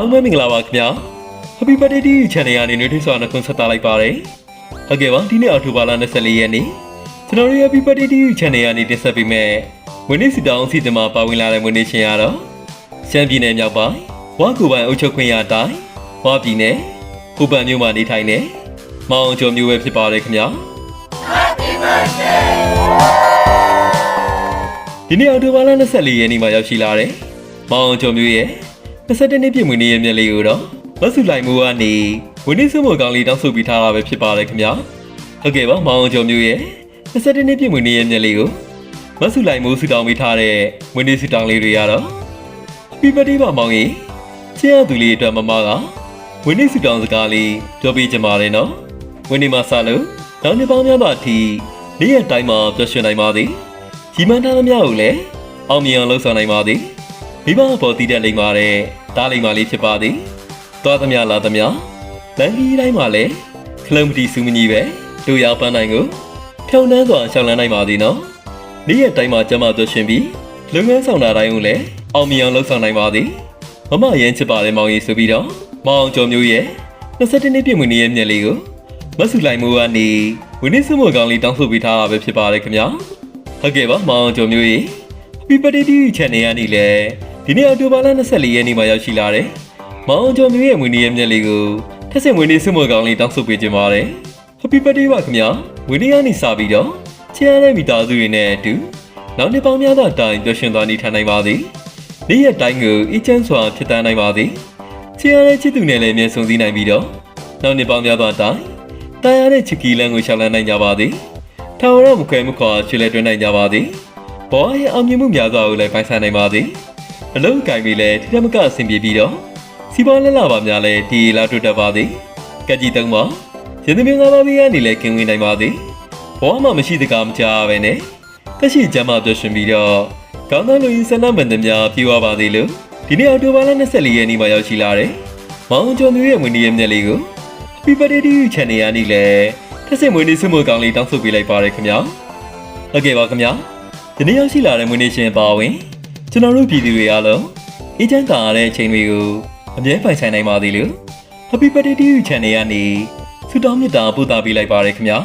လုံးပဲမင်္ဂလာပါခင်ဗျာ Happy Birthday to you channel ကနေနှွေးထွေးစွာနှုတ်ဆက်သလိုက်ပါတယ်ဟုတ်ကဲ့ပါဒီနေ့အောက်တိုဘာလ24ရက်နေ့ကျွန်တော်တို့ Happy Birthday to you channel ကနေတင်ဆက်ပေးမယ်ဝင်းနေ့စီတောင်းစီတမှာပါဝင်လာတဲ့ဝင်းနေ့ရှင်ရတော့ရှမ်းပြည်နယ်မြောက်ပိုင်းဝါကူပိုင်အုပ်ချုပ်ခွင့်ရတိုင်းဝါပြည်နယ်ဟိုပန်မြို့မှာနေထိုင်နေမောင်အောင်ကျော်မျိုးပဲဖြစ်ပါတယ်ခင်ဗျာဒီနေ့အော်တိုဘာလ24ရက်နေ့မှာရောက်ရှိလာတယ်။မောင်အောင်ကျော်မျိုးရဲ့ 22နှစ်ပြည့်မွေးနေ့ရဲ့မြက်လေးကိုတော့မဆုလိုက်မှုကနေဝင်းနေစုမို့ကောင်းလေးတောင်းဆိုပြီးထားတာပဲဖြစ်ပါတယ်ခင်ဗျာ။ဟုတ်ကဲ့ပါမောင်အောင်ကျော်မျိုးရဲ့22နှစ်ပြည့်မွေးနေ့ရဲ့မြက်လေးကိုမဆုလိုက်မှုဆူတောင်းပေးထားတဲ့မွေးနေ့ဆူတောင်းလေးတွေကတော့ Happy birthday ပါမောင်ကြီး။ချစ်ရသူလေးအတွက်မမကဝင်းနေဆူတောင်းစကားလေးပြောပြချင်ပါတယ်နော်။ဝင်းနေမှာစလို့နောက်နှစ်ပေါင်းများစွာအထိနေ့ရက်တိုင်းမှာပျော်ရွှင်နိုင်ပါသည်။ကြီးမန်းသားသမျှကိုလည်းအောင်မြင်အောင်လှုပ်ဆောင်နိုင်ပါသည် မိဘအပေါ်တည်တဲ့လိမ္မာတဲ့တားလိမ္မာလေးဖြစ်ပါသည်သွားသမျှလာသမျှလမ်းကြီးတိုင်းမှာလည်းခလုံးမတီစူးမကြီးပဲတို့ရောက်ပန်းနိုင်ကိုဖြောင်းနှမ်းစွာရှောင်းလန်းနိုင်ပါသည်နော်နေ့ရက်တိုင်းမှာကျမပြောရှင်ပြီးလုပ်ငန်းဆောင်တာတိုင်းကိုလည်းအောင်မြင်အောင်လှုပ်ဆောင်နိုင်ပါသည်မမရန်ချစ်ပါတယ်မောင်ကြီးဆိုပြီးတော့မောင်ကျော်မျိုးရဲ့22နှစ်ပြည့်မွေးနေ့ရဲ့မြက်လေးကိုမဆူလိုက်မှုကနေဝင်းနေစုမကောင်းလေးတောင်းဆိုပေးထားတာပဲဖြစ်ပါတယ်ခင်ဗျာဟုတ်ကဲ့ပါမောင်ကျော်မျိုးရေ Happy Birthday to you channel ကနေလေ ဒီနေ့အောက်တိုဘာလ24ရက်နေ့မှာရောက်ရှိလာတယ်။မောင်ကျော်မျိုးရဲ့မွေးနေ့ရဲ့မြက်လေးကိုထက်ဆင့်မွေးနေ့စုမကောင်လေးတောင်းဆိုပေးခြင်းပါတယ်။ Happy Birthday ပါခင်ဗျာ။မွေးနေ့ကနေစပြီးတော့ချစ်ရတဲ့မိသားစုတွေနဲ့အတူနောက်နှစ်ပေါင်းများစွာတိုင်ပျော်ရွှင်သွားနေထိုင်နိုင်ပါသည်။နေ့ရက်တိုင်းကိုအေးချမ်းစွာဖြစ်တန်းနိုင်ပါသည်။ချစ်ရတဲ့ချစ်သူနဲ့လည်းမျက်စုံစည်းနိုင်ပြီးတော့နောက်နှစ်ပေါင်းများစွာတိုင်တာယာတဲ့ချစ်ကီလန်းကိုရှောင်လန်းနိုင်ကြပါသည်။ထာဝရမခွဲမခွာချွေလဲတွင်းနိုင်ကြပါသည်။ဘောရဲ့အောင်မြင်မှုများစွာကိုလည်းပိုင်ဆိုင်နိုင်ပါသည်။ အလုံးအကင်ပြီးလည်းထိတမကအဆင်ပြေပြီးတော့စီပွားလက်လာပါများလည်းဒီလာတွေ့တတ်ပါသည်။ကက်ကြီးသုံးပါရင်းသမီးငါးပါးပြီးကနေလည်းကင်းဝေးနိုင်ပါသည်။ဘောမှမရှိတကားမကြပဲနဲ့တက်ရှိကြမ်းမှပြောရှင်ပြီးတော့ကောင်းသောလူကြီးဆန္ဒမှန်သမျှပြေဝပါသည်လို့ဒီနေ့အောက်တိုဘာလ24ရက်နေ့မှာရောက်ရှိလာတယ်။မောင်ကျော်မျိုးရဲ့ဝင်ဒီရဲ့မျက်လေးကို Happy Birthday to you channel ရနေလေထက်စင်မွေးနေ့ဆုမကောင်းလေးတောင်းဆိုပေးလိုက်ပါရခင်ဗျာဟုတ်ကဲ့ပါခင်ဗျာဒီနေ့ရောက်ရှိလာတဲ့မွေးနေ့ရှင်ပါဝင် ကျွန်တော်တို့ပြည်သူတွေအားလုံးအေးချမ်းသာရတဲ့အချိန်တွေကိုအမြဲပိုင်ဆိုင်နိုင်ပါသေးလို့ Happy Birthday to you channel ရနေဆုတောင်းမေတ္တာပို့သပေးလိုက်ပါရခင်ဗျာ